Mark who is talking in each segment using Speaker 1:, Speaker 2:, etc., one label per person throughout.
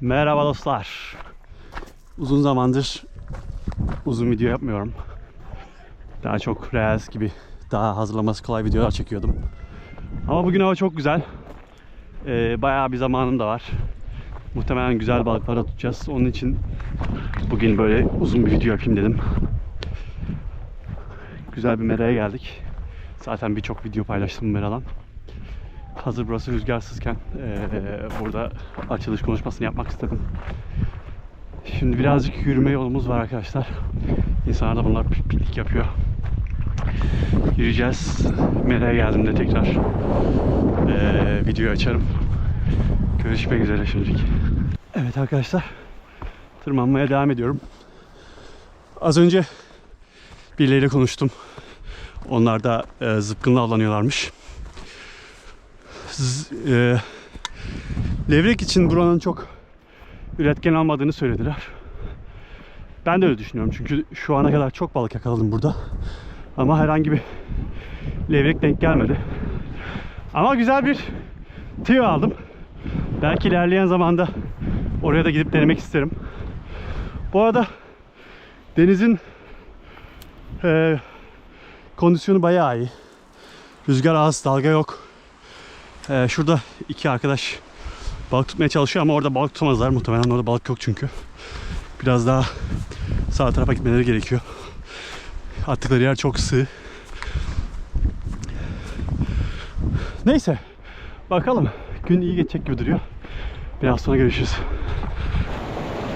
Speaker 1: Merhaba dostlar. Uzun zamandır uzun video yapmıyorum. Daha çok reels gibi daha hazırlaması kolay videolar çekiyordum. Ama bugün hava çok güzel. Ee, bayağı bir zamanım da var. Muhtemelen güzel balıklar da tutacağız. Onun için bugün böyle uzun bir video yapayım dedim. Güzel bir meraya geldik. Zaten birçok video paylaştım meradan. Hazır burası rüzgarsızken eee, burada açılış konuşmasını yapmak istedim. Şimdi birazcık yürüme yolumuz var arkadaşlar. İnsanlar da bunlar piknik yapıyor. Yürüyeceğiz. Mera'ya geldiğimde tekrar eee video açarım. Görüşmek üzere şimdilik. Evet arkadaşlar. Tırmanmaya devam ediyorum. Az önce birileriyle konuştum. Onlar da eee zıpkınla avlanıyorlarmış. E, levrek için buranın çok üretken olmadığını söylediler. Ben de öyle düşünüyorum çünkü şu ana kadar çok balık yakaladım burada. Ama herhangi bir levrek denk gelmedi. Ama güzel bir tüyo aldım. Belki ilerleyen zamanda oraya da gidip denemek isterim. Bu arada denizin e, kondisyonu bayağı iyi. Rüzgar az, dalga yok. Ee, şurada iki arkadaş balık tutmaya çalışıyor ama orada balık tutamazlar. Muhtemelen orada balık yok çünkü. Biraz daha sağ tarafa gitmeleri gerekiyor. Attıkları yer çok sığ. Neyse. Bakalım. Gün iyi geçecek gibi duruyor. Biraz sonra görüşürüz.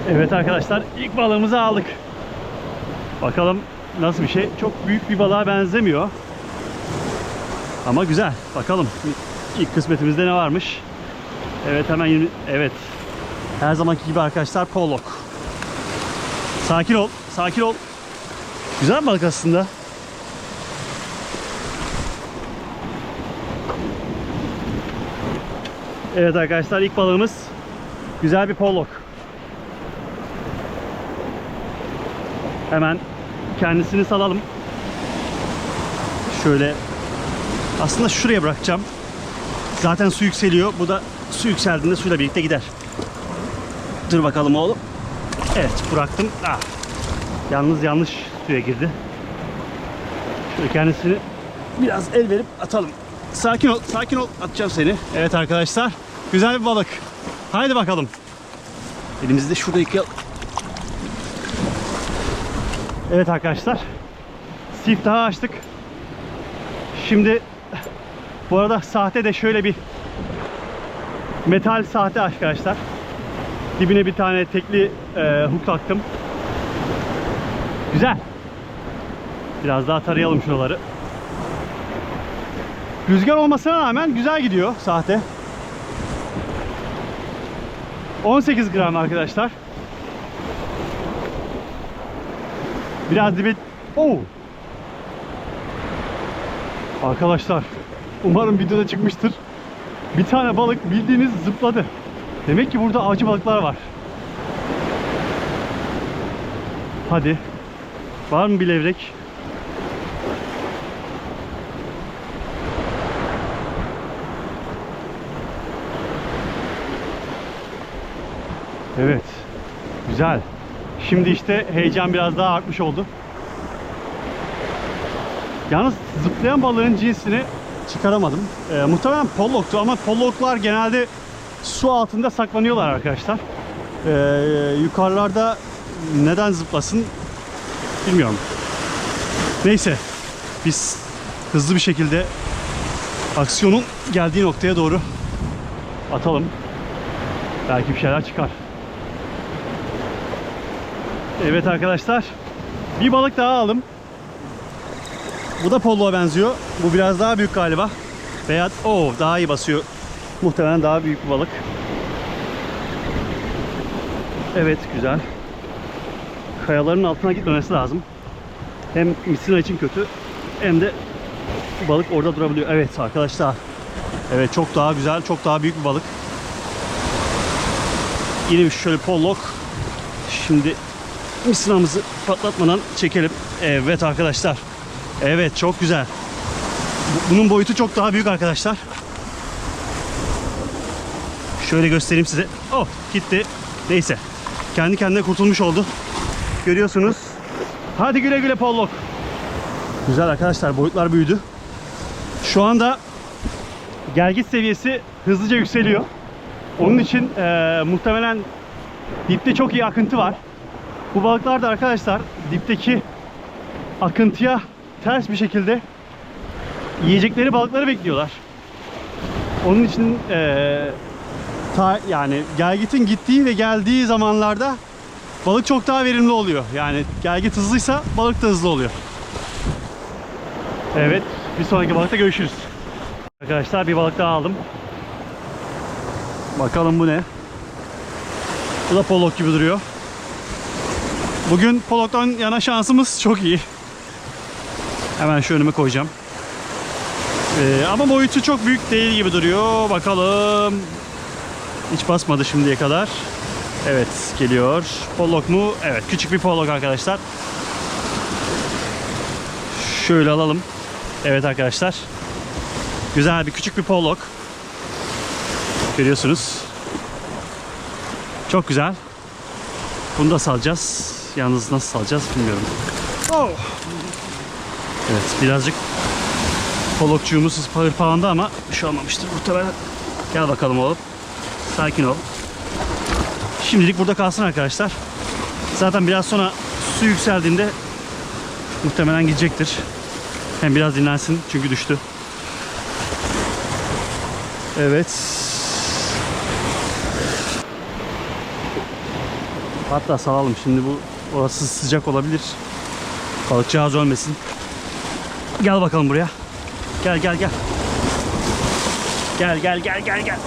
Speaker 1: Evet arkadaşlar ilk balığımızı aldık. Bakalım nasıl bir şey. Çok büyük bir balığa benzemiyor. Ama güzel. Bakalım. İlk kısmetimizde ne varmış? Evet hemen yirmi- evet. Her zamanki gibi arkadaşlar polok. Sakin ol, sakin ol. Güzel balık aslında. Evet arkadaşlar ilk balığımız güzel bir polok. Hemen kendisini salalım. Şöyle aslında şuraya bırakacağım. Zaten su yükseliyor. Bu da su yükseldiğinde suyla birlikte gider. Dur bakalım oğlum. Evet bıraktım. Ah. Yalnız yanlış suya girdi. Şöyle kendisini biraz el verip atalım. Sakin ol, sakin ol. Atacağım seni. Evet arkadaşlar. Güzel bir balık. Haydi bakalım. Elimizi de şurada yıkayalım. Evet arkadaşlar. Siftahı açtık. Şimdi bu arada sahte de şöyle bir metal sahte arkadaşlar. Dibine bir tane tekli e, hook taktım. Güzel. Biraz daha tarayalım şuraları. Rüzgar olmasına rağmen güzel gidiyor sahte. 18 gram arkadaşlar. Biraz dibe... Oo! Arkadaşlar umarım videoda çıkmıştır. Bir tane balık bildiğiniz zıpladı. Demek ki burada avcı balıklar var. Hadi. Var mı bir levrek? Evet. Güzel. Şimdi işte heyecan biraz daha artmış oldu. Yalnız zıplayan balığın cinsini çıkaramadım. Ee, muhtemelen polloktu ama polloklar genelde su altında saklanıyorlar arkadaşlar. Ee, yukarılarda neden zıplasın bilmiyorum. Neyse biz hızlı bir şekilde aksiyonun geldiği noktaya doğru atalım. Belki bir şeyler çıkar. Evet arkadaşlar. Bir balık daha aldım. Bu da polloğa benziyor. Bu biraz daha büyük galiba. Veya o daha iyi basıyor. Muhtemelen daha büyük bir balık. Evet güzel. Kayaların altına gitmemesi lazım. Hem misina için kötü hem de balık orada durabiliyor. Evet arkadaşlar. Evet çok daha güzel, çok daha büyük bir balık. Yine bir şöyle pollok. Şimdi misinamızı patlatmadan çekelim. Evet arkadaşlar. Evet çok güzel. Bu- Bunun boyutu çok daha büyük arkadaşlar. Şöyle göstereyim size. Oh gitti. Neyse. Kendi kendine kurtulmuş oldu. Görüyorsunuz. Hadi güle güle pollok. Güzel arkadaşlar boyutlar büyüdü. Şu anda gelgit seviyesi hızlıca yükseliyor. Onun için eee, muhtemelen dipte çok iyi akıntı var. Bu balıklar da arkadaşlar dipteki akıntıya ters bir şekilde yiyecekleri balıkları bekliyorlar. Onun için eee, ta, yani gelgitin gittiği ve geldiği zamanlarda balık çok daha verimli oluyor. Yani gelgit hızlıysa balık da hızlı oluyor. Evet, bir sonraki balıkta görüşürüz. Arkadaşlar bir balık daha aldım. Bakalım bu ne? Bu da polok gibi duruyor. Bugün poloktan yana şansımız çok iyi. Hemen şu önüme koyacağım. Ee, ama boyutu çok büyük değil gibi duruyor. Bakalım. Hiç basmadı şimdiye kadar. Evet geliyor. Polok mu? Evet küçük bir polok arkadaşlar. Şöyle alalım. Evet arkadaşlar. Güzel bir küçük bir polok. Görüyorsunuz. Çok güzel. Bunu da salacağız. Yalnız nasıl salacağız bilmiyorum. Oh. Evet birazcık polokçuğumuz hırpalandı ama bir şey olmamıştır muhtemelen. Gel bakalım oğlum. Sakin ol. Şimdilik burada kalsın arkadaşlar. Zaten biraz sonra su yükseldiğinde muhtemelen gidecektir. Hem biraz dinlensin çünkü düştü. Evet. Hatta salalım şimdi bu orası sıcak olabilir. Balıkçığız ölmesin. Gel bakalım buraya. Gel gel gel. Gel gel gel gel gel.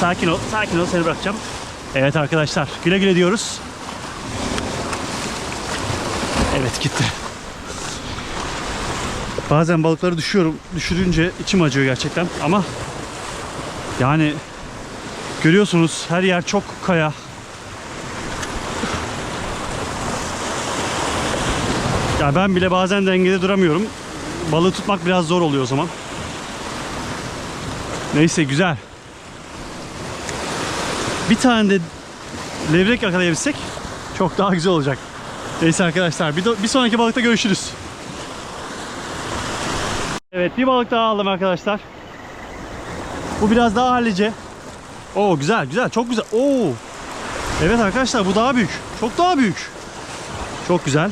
Speaker 1: Sakin ol, sakin ol seni bırakacağım. Evet arkadaşlar, güle güle diyoruz. Evet gitti. Bazen balıkları düşüyorum. Düşürünce içim acıyor gerçekten ama yani görüyorsunuz her yer çok kaya. Ya ben bile bazen dengede duramıyorum. Balığı tutmak biraz zor oluyor o zaman. Neyse güzel. Bir tane de levrek yakalayabilsek çok daha güzel olacak. Neyse arkadaşlar bir, bir sonraki balıkta görüşürüz. Evet bir balık daha aldım arkadaşlar. Bu biraz daha hallice. Oo güzel güzel çok güzel. Oo. Evet arkadaşlar bu daha büyük. Çok daha büyük. Çok güzel.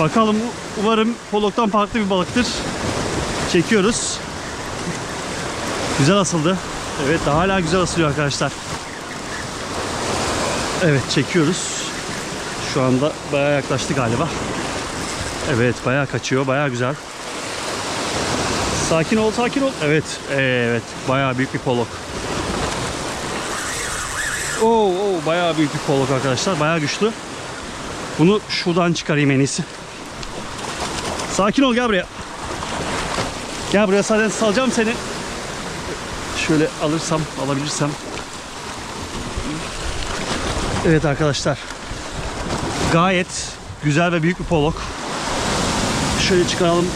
Speaker 1: Bakalım umarım poloktan farklı bir balıktır. Çekiyoruz. Güzel asıldı. Evet daha hala güzel asılıyor arkadaşlar. Evet çekiyoruz. Şu anda bayağı yaklaştı galiba. Evet bayağı kaçıyor bayağı güzel. Sakin ol sakin ol. Evet evet bayağı büyük bir polok. Oo, oo bayağı büyük bir polok arkadaşlar bayağı güçlü. Bunu şuradan çıkarayım en iyisi. Sakin ol gel buraya. Gel buraya zaten salacağım seni. Şöyle alırsam, alabilirsem. Evet arkadaşlar. Gayet güzel ve büyük bir polok. Şöyle çıkaralım.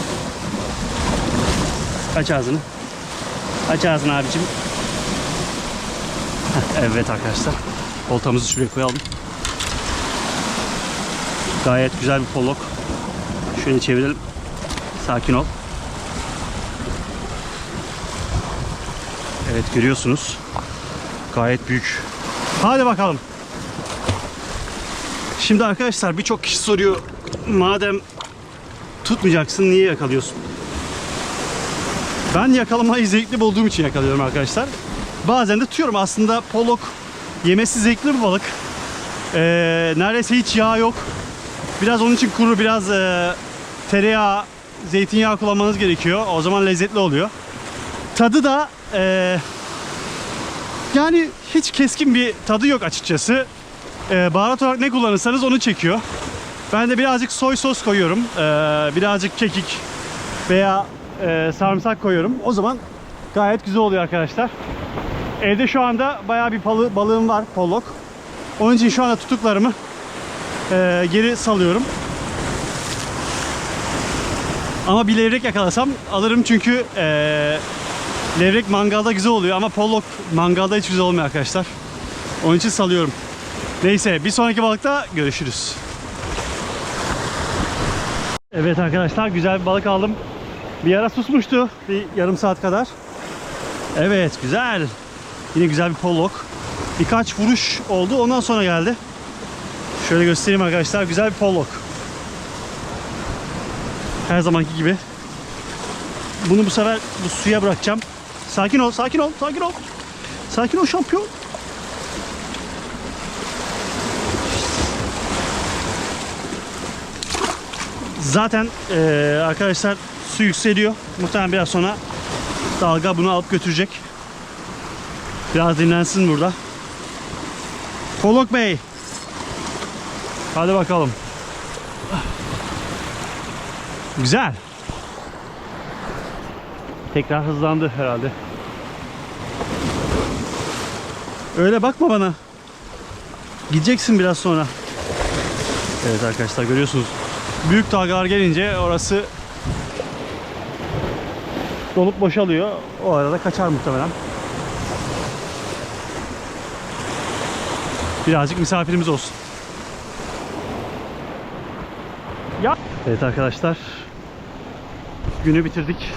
Speaker 1: Aç ağzını. Aç ağzını abicim. Evet arkadaşlar. Oltamızı şuraya koyalım. Gayet güzel bir polok. Şöyle çevirelim. Sakin ol. Evet görüyorsunuz. Gayet büyük. Hadi bakalım. Şimdi arkadaşlar birçok kişi soruyor. Madem tutmayacaksın niye yakalıyorsun? Ben yakalamayı zevkli bulduğum için yakalıyorum arkadaşlar. Bazen de tutuyorum. Aslında polok yemesi zevkli bir balık. Ee, neredeyse hiç yağ yok. Biraz onun için kuru, biraz e, tereyağı, zeytinyağı kullanmanız gerekiyor. O zaman lezzetli oluyor. Tadı da e, yani hiç keskin bir tadı yok açıkçası. E, baharat olarak ne kullanırsanız onu çekiyor. Ben de birazcık soy sos koyuyorum. E, birazcık kekik veya e, sarımsak koyuyorum. O zaman gayet güzel oluyor arkadaşlar. Evde şu anda bayağı bir balı, balığım var, pollok. Onun için şu anda tutuklarımı e, geri salıyorum. Ama bir levrek yakalasam alırım çünkü e, levrek mangalda güzel oluyor ama pollok mangalda hiç güzel olmuyor arkadaşlar. Onun için salıyorum. Neyse bir sonraki balıkta görüşürüz. Evet arkadaşlar güzel bir balık aldım. Bir ara susmuştu bir yarım saat kadar. Evet güzel. Yine güzel bir pollok. Birkaç vuruş oldu ondan sonra geldi. Şöyle göstereyim arkadaşlar güzel bir pollok. Her zamanki gibi. Bunu bu sefer bu suya bırakacağım. Sakin ol, sakin ol, sakin ol. Sakin ol şampiyon. Zaten eee, arkadaşlar su yükseliyor. Muhtemelen biraz sonra dalga bunu alıp götürecek. Biraz dinlensin burada. Polok Bey. Hadi bakalım. Güzel. Tekrar hızlandı herhalde. Öyle bakma bana. Gideceksin biraz sonra. Evet arkadaşlar görüyorsunuz. Büyük dalgalar gelince orası dolup boşalıyor. O arada kaçar muhtemelen. Birazcık misafirimiz olsun. Ya. Evet arkadaşlar. Günü bitirdik.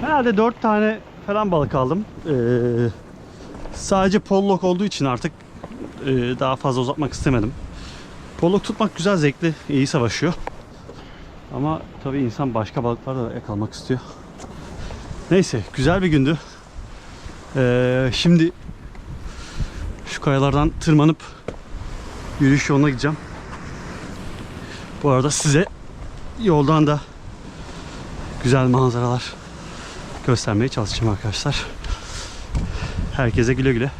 Speaker 1: Herhalde 4 tane falan balık aldım. Ee, sadece pollok olduğu için artık e, daha fazla uzatmak istemedim. Pollok tutmak güzel, zevkli, iyi savaşıyor. Ama tabii insan başka balıklarla da yakalamak istiyor. Neyse, güzel bir gündü. Ee, şimdi şu kayalardan tırmanıp yürüyüş yoluna gideceğim. Bu arada size yoldan da güzel manzaralar göstermeye çalışacağım arkadaşlar. Herkese güle güle.